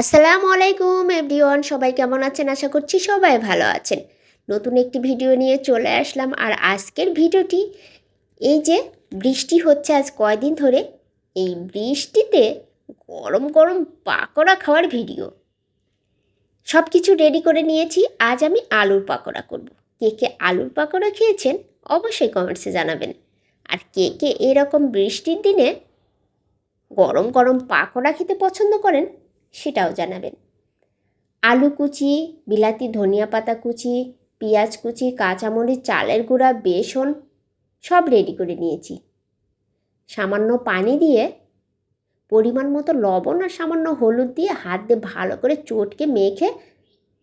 আসসালামু আলাইকুম, এভরিওয়ান। সবাই কেমন আছেন? আশা করছি সবাই ভালো আছেন। নতুন একটি ভিডিও নিয়ে চলে আসলাম। আর আজকের ভিডিওটি এই যে বৃষ্টি হচ্ছে আজ কয়দিন ধরে, এই বৃষ্টিতে গরম গরম পাকোড়া খাওয়ার ভিডিও। সব কিছু রেডি করে নিয়েছি। আজ আমি আলুর পাকোড়া করব। কে কে আলুর পাকোড়া খেয়েছেন অবশ্যই কমেন্টসে জানাবেন। আর কে কে এরকম বৃষ্টির দিনে গরম গরম পাকোড়া খেতে পছন্দ করেন সেটাও জানাবেন। আলু কুচি, বিলাতি ধনিয়া পাতা কুচি, পেঁয়াজ কুচি, কাঁচামরিচ, চালের গুঁড়া, বেসন সব রেডি করে নিয়েছি। সামান্য পানি দিয়ে, পরিমাণ মতো লবণ আর সামান্য হলুদ দিয়ে হাত দিয়ে ভালো করে চটকে মেখে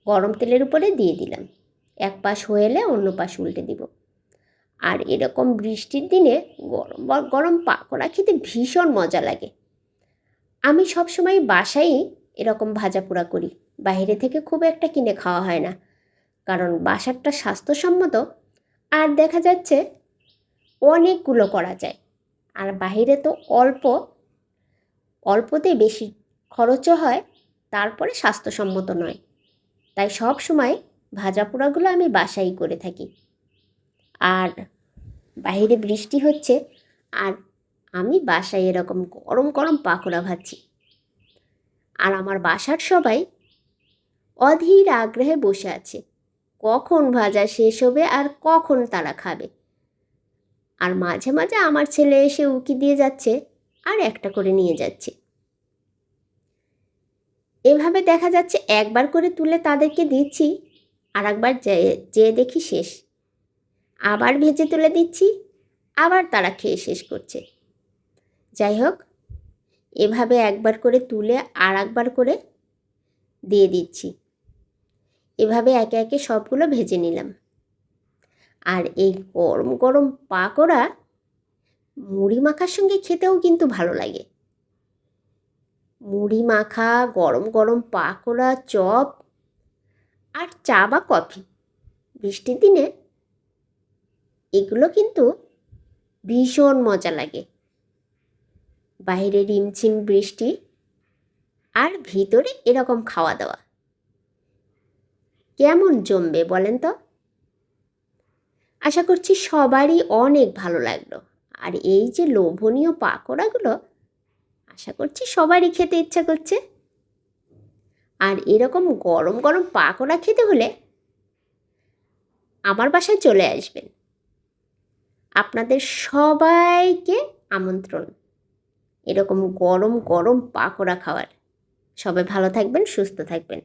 গরম তেলের উপরে দিয়ে দিলাম। এক পাশ হয়ে এলে অন্য পাশ উল্টে দিব। আর এরকম বৃষ্টির দিনে গরম গরম পাকোড়া খেতে ভীষণ মজা লাগে। আমি সবসময় বাসায় এরকম ভাজা পোড়া করি। বাইরে থেকে খুব একটা কিনে খাওয়া হয় না। কারণ বাসারটা স্বাস্থ্যসম্মত। আর দেখা যাচ্ছে অনেকগুলো করা যায়। আর বাইরে তো অল্প, অল্পতে বেশি খরচও হয়, তারপরে স্বাস্থ্যসম্মত নয়। তাই সব সময় ভাজা পোড়াগুলো আমি বাসাই করে থাকি। আর বাইরে বৃষ্টি হচ্ছে, আর আমি বাসায় এরকম গরম গরম পাকোড়া ভাজছি। আর আমার বাসার সবাই অধীর আগ্রহে বসে আছে, কখন ভাজা শেষ হবে আর কখন তারা খাবে। আর মাঝে মাঝে আমার ছেলে এসে উকি দিয়ে যাচ্ছে আর একটা করে নিয়ে যাচ্ছে। এভাবে দেখা যাচ্ছে একবার করে তুলে তাদেরকে দিচ্ছি আর একবার যেয়ে দেখি শেষ। আবার ভেজে তুলে দিচ্ছি, আবার তারা খেয়ে শেষ করছে। যাই হোক, এভাবে একবার করে তুলে আর একবার করে দিয়ে দিচ্ছি। এভাবে একে একে সবগুলো ভেজে নিলাম। আর এই গরম গরম পাকোড়া মুড়ি মাখার সঙ্গে খেতেও কিন্তু ভালো লাগে। মুড়ি মাখা, গরম গরম পাকোড়া, চপ আর চা বা কফি। বৃষ্টির দিনে এগুলো কিন্তু ভীষণ মজা লাগে। বাইরে রিমঝিম বৃষ্টি আর ভিতরে এরকম খাওয়া দাওয়া কেমন জমবে বলেন তো? আশা করছি সবারই অনেক ভালো লাগল। আর এই যে লোভনীয় পাকোড়াগুলো, আশা করছি সবারই খেতে ইচ্ছা করছে। আর এরকম গরম গরম পাকোড়া খেতে হলে আমার বাসায় চলে আসবেন। আপনাদের সবাইকে আমন্ত্রণ। এরকম গরম গরম পাকোড়া খাওয়ার। সবাই ভালো থাকবেন সুস্থ থাকবেন।